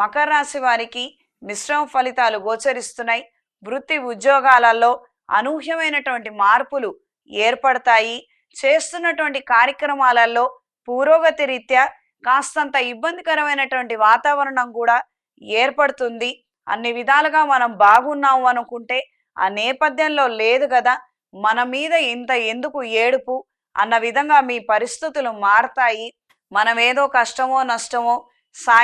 మకర రాశి వారికి మిశ్రమ ఫలితాలు గోచరిస్తున్నాయి. వృత్తి ఉద్యోగాలలో అనూహ్యమైనటువంటి మార్పులు ఏర్పడతాయి. చేస్తున్నటువంటి కార్యక్రమాలలో పురోగతి రీత్యా కాస్తంత ఇబ్బందికరమైనటువంటి వాతావరణం కూడా ఏర్పడుతుంది. అన్ని విధాలుగా మనం బాగున్నాము అనుకుంటే ఆ నేపథ్యంలో లేదు కదా. మన మీద ఇంత ఎందుకు ఏడుపు? అన్న విధంగా మీ పరిస్థితులు మారతాయి. మనం ఏదో కష్టమో నష్టమో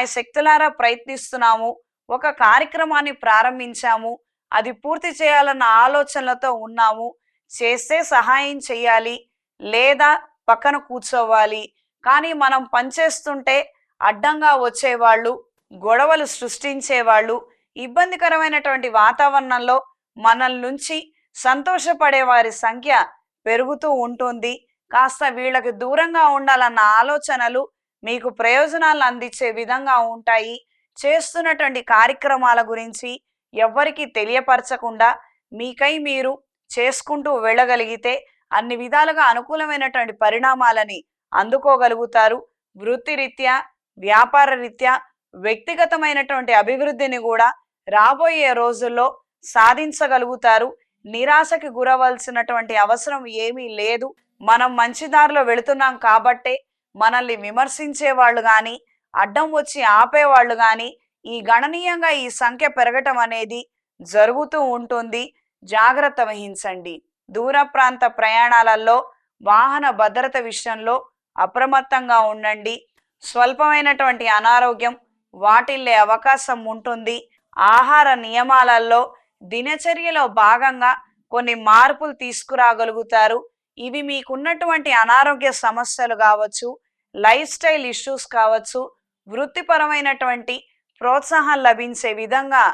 శక్తులారా ప్రయత్నిస్తున్నాము. ఒక కార్యక్రమాన్ని ప్రారంభించాము. అది పూర్తి చేయాలన్న ఆలోచనలతో ఉన్నాము. చేస్తే సహాయం చేయాలి. లేదా పక్కన కూర్చోవాలి. కానీ మనం పనిచేస్తుంటే అడ్డంగా వచ్చేవాళ్ళు గొడవలు సృష్టించేవాళ్ళు ఇబ్బందికరమైనటువంటి వాతావరణంలో మనల్ నుంచి సంతోషపడే వారి సంఖ్య పెరుగుతూ ఉంటుంది. కాస్త వీళ్ళకి దూరంగా ఉండాలన్న ఆలోచనలు మీకు ప్రయోజనాలు అందించే విధంగా ఉంటాయి. చేస్తున్నటువంటి కార్యక్రమాల గురించి ఎవ్వరికి తెలియపరచకుండా మీకై మీరు చేసుకుంటూ వెళ్ళగలిగితే అన్ని విధాలుగా అనుకూలమైనటువంటి పరిణామాలని అందుకోగలుగుతారు. వృత్తిరీత్యా వ్యాపార రీత్యా వ్యక్తిగతమైనటువంటి అభివృద్ధిని కూడా రాబోయే రోజుల్లో సాధించగలుగుతారు. నిరాశకి గురవలసినటువంటి అవసరం ఏమీ లేదు. మనం మంచి దారిలో వెళుతున్నాం కాబట్టే మనల్ని విమర్శించే వాళ్ళు కానీ అడ్డం వచ్చి ఆపేవాళ్ళు కానీ ఈ గణనీయంగా ఈ సంఖ్య పెరగటం అనేది జరుగుతూ ఉంటుంది. జాగ్రత్త వహించండి. దూర ప్రాంత ప్రయాణాలలో వాహన భద్రత విషయంలో అప్రమత్తంగా ఉండండి. స్వల్పమైనటువంటి అనారోగ్యం వాటిల్లే అవకాశం ఉంటుంది. ఆహార నియమాలలో దినచర్యలో భాగంగా కొన్ని మార్పులు తీసుకురాగలుగుతారు. ఇవి మీకున్నటువంటి అనారోగ్య సమస్యలు కావచ్చు లైఫ్ స్టైల్ ఇష్యూస్ కావచ్చు వృత్తిపరమైనటువంటి ప్రోత్సాహం లభించే విధంగా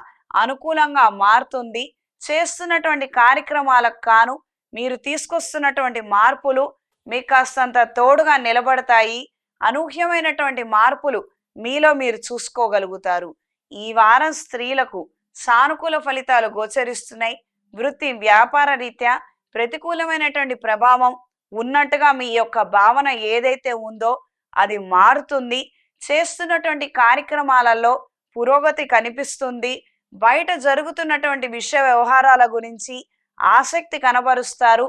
అనుకూలంగా మారుతుంది. చేస్తున్నటువంటి కార్యక్రమాలకు కాను మీరు తీసుకొస్తున్నటువంటి మార్పులు మీకు కాస్తంత తోడుగా నిలబడతాయి. అనూహ్యమైనటువంటి మార్పులు మీలో మీరు చూసుకోగలుగుతారు. ఈ వారం స్త్రీలకు సానుకూల ఫలితాలు గోచరిస్తున్నాయి. వృత్తి వ్యాపార రీత్యా ప్రతికూలమైనటువంటి ప్రభావం ఉన్నట్టుగా మీ యొక్క భావన ఏదైతే ఉందో అది మారుతుంది. చేస్తున్నటువంటి కార్యక్రమాలలో పురోగతి కనిపిస్తుంది. బయట జరుగుతున్నటువంటి విషయ వ్యవహారాల గురించి ఆసక్తి కనబరుస్తారు.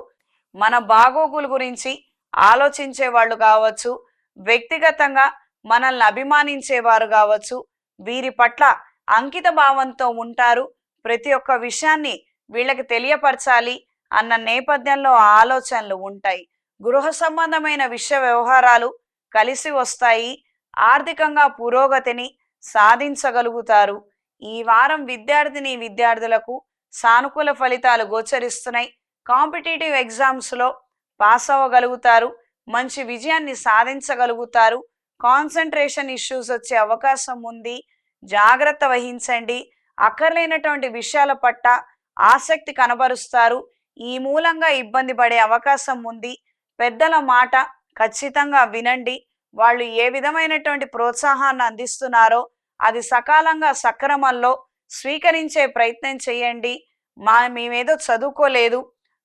మన బాగోగుల గురించి ఆలోచించే వాళ్ళు కావచ్చు వ్యక్తిగతంగా మనల్ని అభిమానించేవారు కావచ్చు వీరి పట్ల అంకిత భావంతో ఉంటారు. ప్రతి ఒక్క విషయాన్ని వీళ్ళకి తెలియపరచాలి అన్న నేపథ్యంలో ఆలోచనలు ఉంటాయి. గృహ సంబంధమైన విషయ వ్యవహారాలు కలిసి వస్తాయి. ఆర్థికంగా పురోగతిని సాధించగలుగుతారు. ఈ వారం విద్యార్థిని విద్యార్థులకు సానుకూల ఫలితాలు గోచరిస్తున్నాయి. కాంపిటేటివ్ ఎగ్జామ్స్లో పాస్ అవ్వగలుగుతారు. మంచి విజయాన్ని సాధించగలుగుతారు. కాన్సన్ట్రేషన్ ఇష్యూస్ వచ్చే అవకాశం ఉంది. జాగ్రత్త వహించండి. అక్కర్లేనటువంటి విషయాల పట్ల ఆసక్తి కనబరుస్తారు. ఈ మూలంగా ఇబ్బంది పడే అవకాశం ఉంది. పెద్దల మాట ఖచ్చితంగా వినండి. వాళ్ళు ఏ విధమైనటువంటి ప్రోత్సాహాన్ని అందిస్తున్నారో అది సకాలంగా సక్రమంలో స్వీకరించే ప్రయత్నం చేయండి. మా మేమేదో చదువుకోలేదు.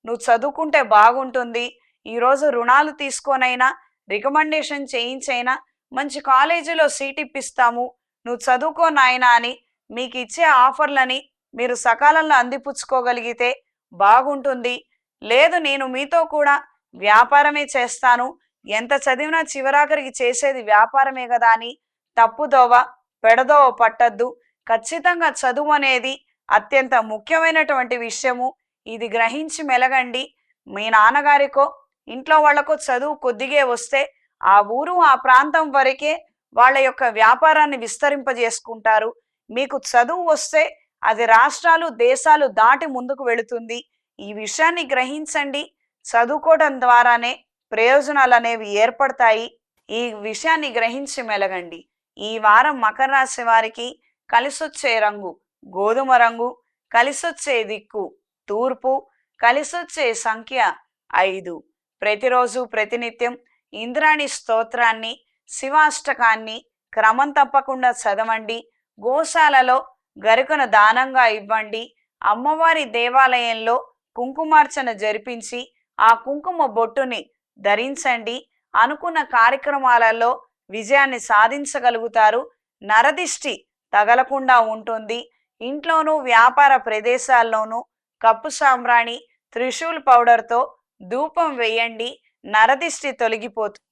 నువ్వు చదువుకుంటే బాగుంటుంది. ఈరోజు రుణాలు తీసుకోనైనా రికమెండేషన్ చేయించైనా మంచి కాలేజీలో సీట్ ఇప్పిస్తాము. నువ్వు చదువుకో నాయనా అని మీకు ఇచ్చే ఆఫర్లని మీరు సకాలంలో అందిపుచ్చుకోగలిగితే బాగుంటుంది. లేదు నేను మీతో కూడా వ్యాపారమే చేస్తాను. ఎంత చదివినా చివరాఖరికి చేసేది వ్యాపారమే కదా అని. తప్పుదోవ పెడదోవ పట్టద్దు. ఖచ్చితంగా చదువు అనేది అత్యంత ముఖ్యమైనటువంటి విషయము. ఇది గ్రహించి మెలగండి. మీ నాన్నగారికో ఇంట్లో వాళ్ళకో చదువు కొద్దిగే వస్తే ఆ ఊరు ఆ ప్రాంతం వరకే వాళ్ళ యొక్క వ్యాపారాన్ని విస్తరింపజేసుకుంటారు. మీకు చదువు వస్తే అది రాష్ట్రాలు దేశాలు దాటి ముందుకు వెళుతుంది. ఈ విషయాన్ని గ్రహించండి. చదువుకోవడం ద్వారానే ప్రయోజనాలు అనేవి ఏర్పడతాయి. ఈ విషయాన్ని గ్రహించి మెలగండి. ఈ వారం మకర రాశి వారికి కలిసొచ్చే రంగు గోధుమ రంగు కలిసొచ్చే దిక్కు తూర్పు కలిసొచ్చే సంఖ్య ఐదు. ప్రతిరోజు ప్రతినిత్యం ఇంద్రాణి స్తోత్రాన్ని శివాష్టకాన్ని క్రమం తప్పకుండా చదవండి. గోశాలలో గరుకను దానంగా ఇవ్వండి. అమ్మవారి దేవాలయంలో కుంకుమార్చన జరిపించి ఆ కుంకుమ బొట్టుని ధరించండి. అనుకున్న కార్యక్రమాలలో విజయాన్ని సాధించగలుగుతారు. నరదిష్టి తగలకుండా ఉంటుంది. ఇంట్లోనూ వ్యాపార ప్రదేశాల్లోనూ కప్పు సాంబ్రాణి త్రిశూల్ పౌడర్తో ధూపం వేయండి. నరదిష్టి తొలగిపోతుంది